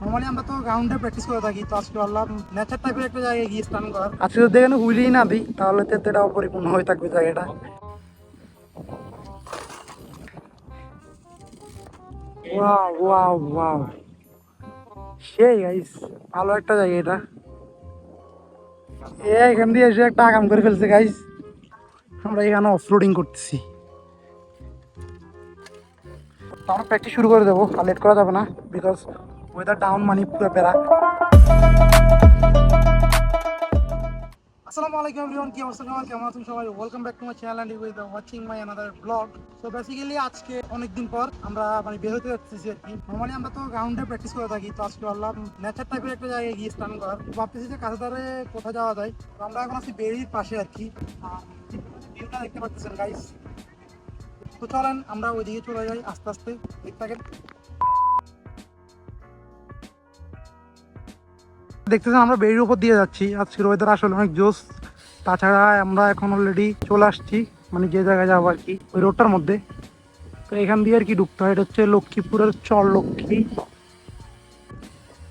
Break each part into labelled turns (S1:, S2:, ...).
S1: Normally আমরা তো গ্রাউন্ডে প্র্যাকটিস করে থাকি, তো আজকে ভাবলাম নেচার টাইপের একটা জায়গায় গিয়ে স্টান করার। আজকে যদি এখানে হুইলেই না দিই, তাহলে তো এটা অপরিপূর্ণ হয়ে থাকবে জায়গাটা। ওয়াও ওয়াও ওয়াও সেই গাইস ভালো একটা জায়গা এটা। এখান দিয়ে এসে একটা আগাম করে ফেলছে গাইস আমরা এখানে অফরোডিং করতেছি। আমরা প্র্যাকটিস শুরু করে দেবো, আর লেট করা যাবে না বিকজ ওয়েদার ডাউন মানে পুরো আসসালামু আলাইকুম এভরিওয়ান কি অবস্থা সবাই কেমন আছেন সবাই welcome back to my channel and with watching my another blog so basically আজকে অনেক দিন পর আমরা মানে বের হতে যাচ্ছি আর কি। নর্মালি আমরা তো গ্রাউন্ডে প্র্যাকটিস করে থাকি। তো আজকে ভাবলাম নেচার টাইপের একটা জায়গায় গিয়ে স্টান করার। ভাবতেছি যে কাছে ধারে কোথায় যাওয়া যায়। তো আমরা এখন আছি বেরির পাশে আর কি। ভিউটা দেখতে পাচ্ছেন গাইস তো চলেন, আমরা ওইদিকে চলে যাই আস্তে আস্তে। দেখতে থাকেন দেখতেছেন আমরা বেরির উপর দিয়ে যাচ্ছি। আজকের ওয়েদার আসলে অনেক জোস তাছাড়া আমরা এখন অলরেডি চলে আসছি মানে যে জায়গায় যাব আর কি, ওই রোডটার মধ্যে। তো এখান দিয়ে আর কি ঢুকতে হয়। এটা হচ্ছে লক্ষ্মীপুরের চর লক্ষ্মী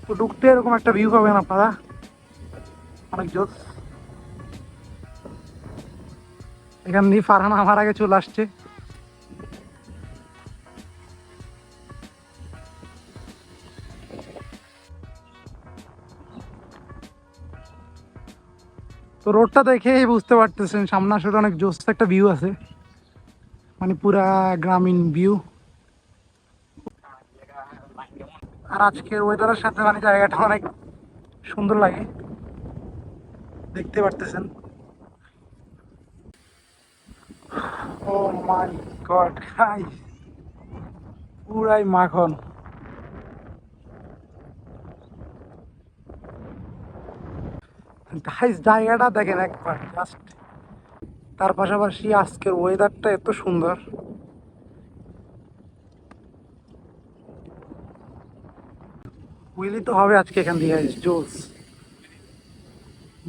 S1: তো ঢুকতে এরকম একটা ভিউ পাবেন আপনারা। অনেক জোস এখান দিয়ে ফারহান আমার আগে চলে আসছে। তো রোডটা দেখেই বুঝতে পারতেছেন সামনে আসলে অনেক জোস একটা ভিউ আছে। মানে পুরা গ্রামীণ ভিউ আর আজকের ওয়েদারের সাথে মানে জায়গাটা অনেক সুন্দর লাগে। দেখতে পারতেছেন। ও মাই গড পুরাই মাখন। গাইস জায়গাটা দেখেন একবার জাস্ট তার পাশাপাশি আজকের ওয়েদারটা এত সুন্দর। হুইলি তো হবে আজকে এখান থেকে জোস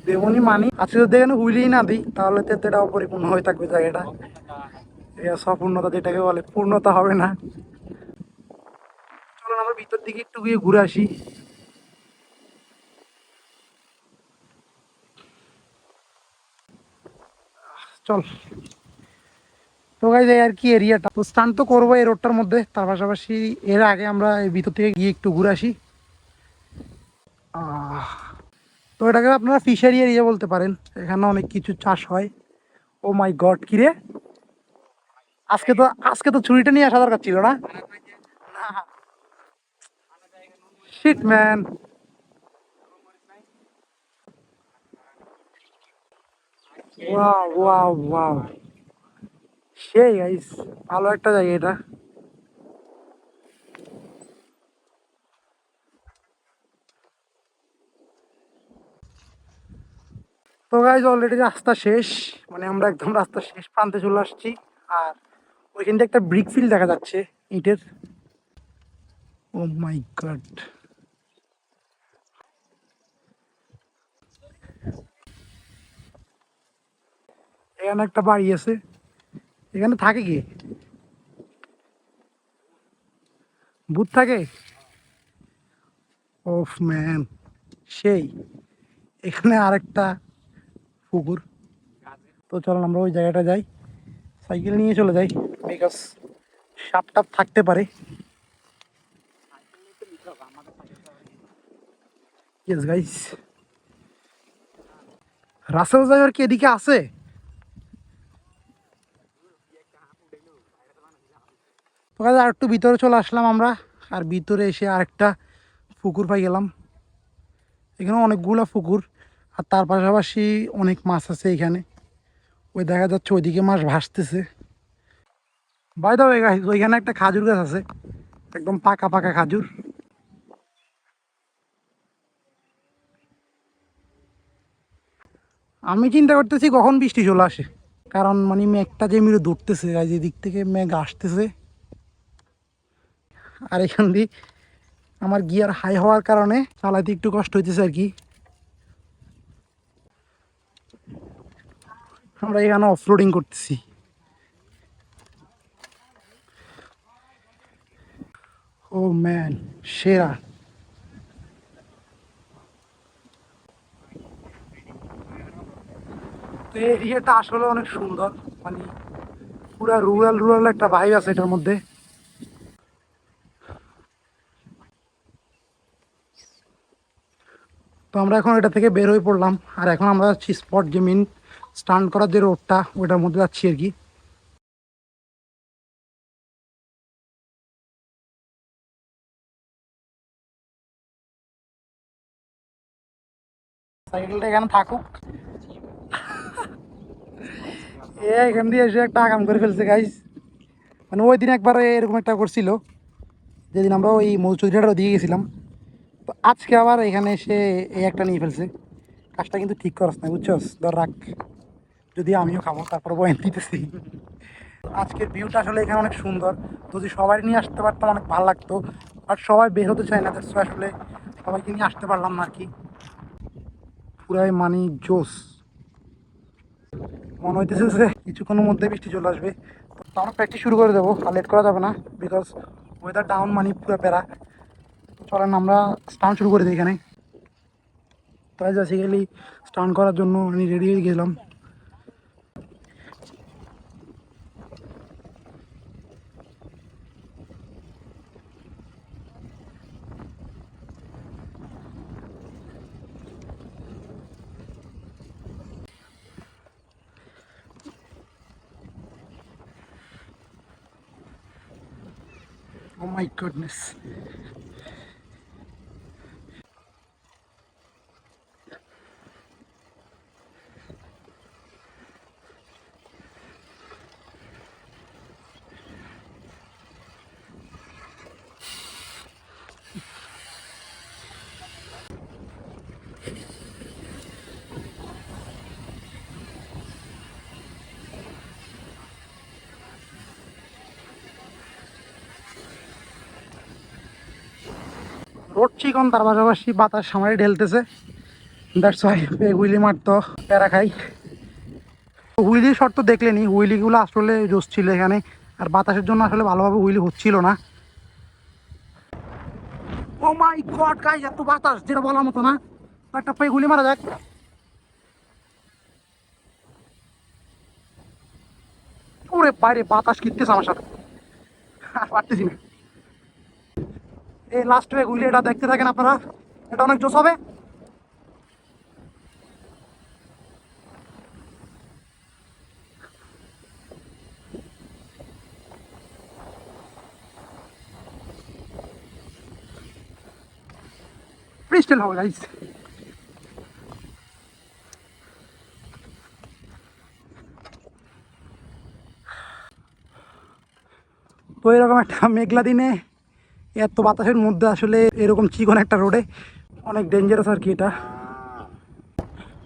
S1: দেবনি মানি আজকে যদি এখানে হুইলি না দিই, তাহলে তো এটা অপরিপূর্ণ হয়ে থাকবে জায়গাটা। এটা সপূর্ণতা যেটাকে বলে, পূর্ণতা হবে না। চলুন আমরা ভিতর দিকে একটু গিয়ে ঘুরে আসি। চল। তো গাইজ আর কি এরিয়াটা তো স্নান তো করব এই রোডটার মধ্যে। তার পাশাপাশি এর আগে আমরা ভিতর থেকে গিয়ে একটু ঘুরে আসি। তো এটাকে আপনারা ফিশারি এরিয়া বলতে পারেন। এখানে অনেক কিছু চাষ হয়। ও মাই গড কি রে আজকে তো আজকে তো ছুরিটা নিয়ে আসা দরকার ছিল না? Shit man wow wow wow সেই গাইস ভালো একটা জায়গা এটা। তো গাইজ অলরেডি রাস্তা শেষ। মানে আমরা একদম রাস্তা শেষ প্রান্তে চলে আসছি। আর ওইখান থেকে একটা ব্রিক ফিল দেখা যাচ্ছে, ইটের। ও মাই গড এখানে একটা বাড়ি আছে। এখানে থাকে কি? ভূত থাকে? ওফ, ম্যান। সেই। এখানে আরেকটা পুকুর। তো চলুন আমরা ওই জায়গাটা যাই। সাইকেল নিয়ে চলে যাই। বিকজ সাপ টাপ থাকতে পারে। ইয়েস গাইস রাসেল ড্রাইভার কি এদিকে আছে? কাজে আর একটু ভিতরে চলে আসলাম আমরা, আর ভিতরে এসে আরেকটা পুকুর পাই গেলাম। এখানে অনেকগুলো পুকুর, আর তার পাশাপাশি অনেক মাছ আছে এখানে। ওই দেখা যাচ্ছে ওইদিকে মাছ ভাসতেছে। বাই দাও ওইখানে একটা খাজুর গাছ আছে, একদম পাকা পাকা খাজুর। আমি চিন্তা করতেছি কখন বৃষ্টি চলে আসে, কারণ মানে মেঘটা যে মিলে দৌড়তেছে আর যেদিক থেকে মেঘ আসতেছে। আর এখান দিয়ে আমার গিয়ার হাই হওয়ার কারণে চালাতে একটু কষ্ট হইতেছে আর কি। আমরা এখানে অফরোডিং করতেছি। ও ম্যান, সেরা। তো এরিয়াটা আসলে অনেক সুন্দর। মানে পুরা রুরাল রুরাল একটা ভাইব আছে এটার মধ্যে। তো আমরা এখন এটা থেকে বের হয়ে পড়লাম। আর এখন আমরা যাচ্ছি স্পট যে মেন স্টান্ট করার যে রোডটা ওইটার মধ্যে যাচ্ছি আর কি। এখানে থাকুক। এখান দিয়ে একটা আগাম করে ফেলছে গাইস মানে ওই দিন একবার এরকম একটা করছিল, যেদিন আমরা ওই মৌচুরিটার ওদিকে গেছিলাম। তো আজকে আবার এখানে এসে এই একটা নিয়ে ফেলছে। কাজটা কিন্তু ঠিক করস না বুঝছস? ধর রাখ, যদি আমিও খাব, তারপর বয়ান দিতেছি। আজকের ভিউটা আসলে এখানে অনেক সুন্দর। যদি সবাই নিয়ে আসতে পারতাম, অনেক ভালো লাগতো। আর সবাই বের হতে চায় না আসলে সবাইকে নিয়ে আসতে পারলাম না কি। পুরাই মানি জোস। মনে হইতেছে যে কিছুক্ষণের মধ্যে বৃষ্টি চলে আসবে। তো আমরা প্র্যাকটিস শুরু করে দেবো, আর লেট করা যাবে না বিকজ ওয়েদার ডাউন মানে পুরো প্যারা। চলেন, আমরা স্টান শুরু করে দিই এখানে। তাই বেসিক্যালি স্টান করার জন্য আমি রেডি হয়ে গেলাম। ও মাই গুডনেস রোড চিকন তার পাশাপাশি বাতাস সামনে ঢেলতেছে। দ্যাটস ওয়াই হুইলি মারতো, প্যারা খাই। হুইলি শট তো দেখলেনি, হুইলিগুলো আসলে জোস ছিল এখানে, আর বাতাসের জন্য আসলে ভালোভাবে হুইলি হচ্ছিল না। ও মাই গড গাইস এত বাতাস, যেটা বলার মতো না। একটা পায়ে গুলি মারা যাক। ওরে বাইরে বাতাস কিনতেছে আমার সাথে। আর পারতেছি না। এই লাস্ট ওয়ে গুলি এটা দেখতে থাকেন আপনারা। এটা অনেক জোস হবে। ফ্রিস্টাইল হবে গাইস তো এরকম একটা মেঘলা দিনে এত বাতাসের মধ্যে আসলে এরকম চিকন একটা রোডে অনেক ডেঞ্জারাস আর কি এটা।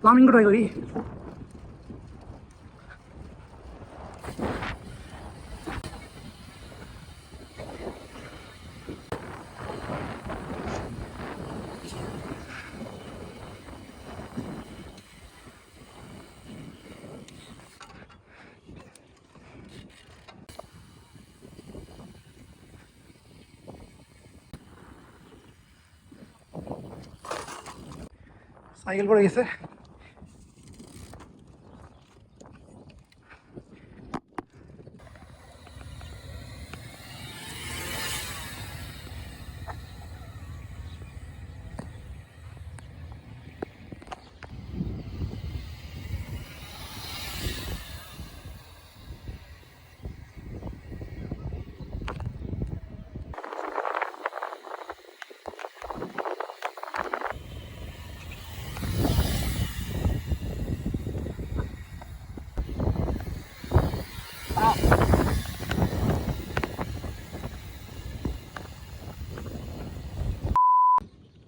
S1: প্লামিং ট্রাই করি সাইকেল পড়ে গেছে।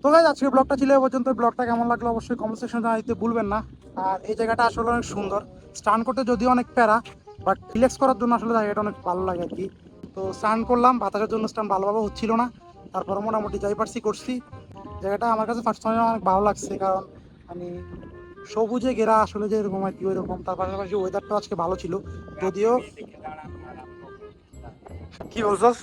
S1: তো গাইজ আজকে ব্লগটা ছিল পর্যন্ত। ব্লগটা কেমন লাগল অবশ্যই কমেন্ট সেকশনে জানাইতে ভুলবেন না। আর এই জায়গাটা আসলে অনেক সুন্দর। স্টান করতে যদিও অনেক প্যারা বাট রিল্যাক্স করার জন্য আসলে জায়গাটা অনেক ভালো লাগে আর কি। তো স্টান করলাম, বাতাসের জন্য স্টান ভালোভাবে হচ্ছিল না। তারপরে মোটামুটি যাই পারছি করছি। জায়গাটা আমার কাছে ফার্স্ট টাইম অনেক ভালো লাগছে, কারণ আমি সবুজে ঘেরা আসলে যে এরকম আর কি ওইরকম। তার পাশাপাশি ওয়েদারটা আজকে ভালো ছিল। যদিও কি বলছস?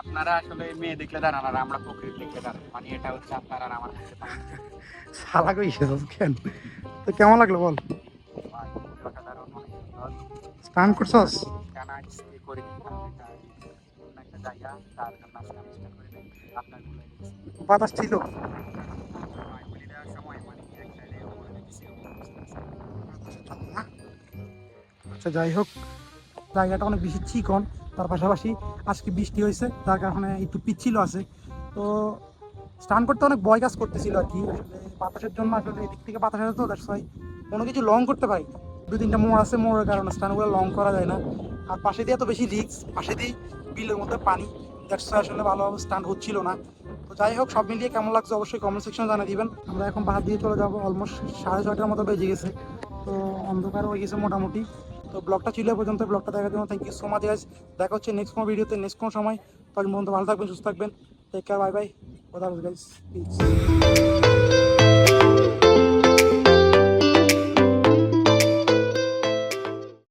S2: আপনারা আসলে মেয়ে দেখলে দাঁড়ান আর আমরা প্রকৃতি দেখলে দাঁড়ান। মানে এটা হচ্ছে আপনার আর আমার কাছে
S1: শালা কই কেন? তো কেমন লাগল বল। রান করছস?
S2: কেন আজকে করে? একটা জায়গা তার জন্য আজকে আমি স্টার্ট করে আপনার
S1: বাতাস ছিল?
S2: মানে
S1: আচ্ছা যাই হোক। জায়গাটা অনেক বেশি চিকন। তার পাশাপাশি আজকে বৃষ্টি হয়েছে, তার কারণে একটু পিচ্ছিল আছে। তো স্টান করতে অনেক বয় কাজ করতেছিল আর কি। বাতাসের জন্য আসলে এদিক থেকে বাতাস আসে তো দ্যাটস কোনো কিছু লং করতে পারি দু তিনটা মোড় আছে, মোড়ের কারণে স্নানগুলো লং করা যায় না। আর পাশে দিয়ে এত বেশি রিক্স পাশে দিয়ে বিলের মধ্যে পানি দ্যাটস আসলে ভালোভাবে স্টান্ট হচ্ছিল না। তো যাই হোক, সব মিলিয়ে কেমন লাগছে অবশ্যই কমেন্ট সেকশনে জানিয়ে দিবেন। আমরা এখন পাহাড় দিয়ে চলে যাব অলমোস্ট সাড়ে ছয়টার মতো বেজে গেছে। তো অন্ধকার হয়ে গেছে মোটামুটি। তো ব্লগটা ছিল পর্যন্ত। ব্লগটা দেখার জন্য thank you so much guys দেখা হচ্ছে নেক্সট কোনো ভিডিওতে নেক্সট কোনো সময়। তখন পর্যন্ত ভালো থাকবেন, সুস্থ থাকবেন। টেক কেয়ার বাই বাই কথা গাইজ প্লিজ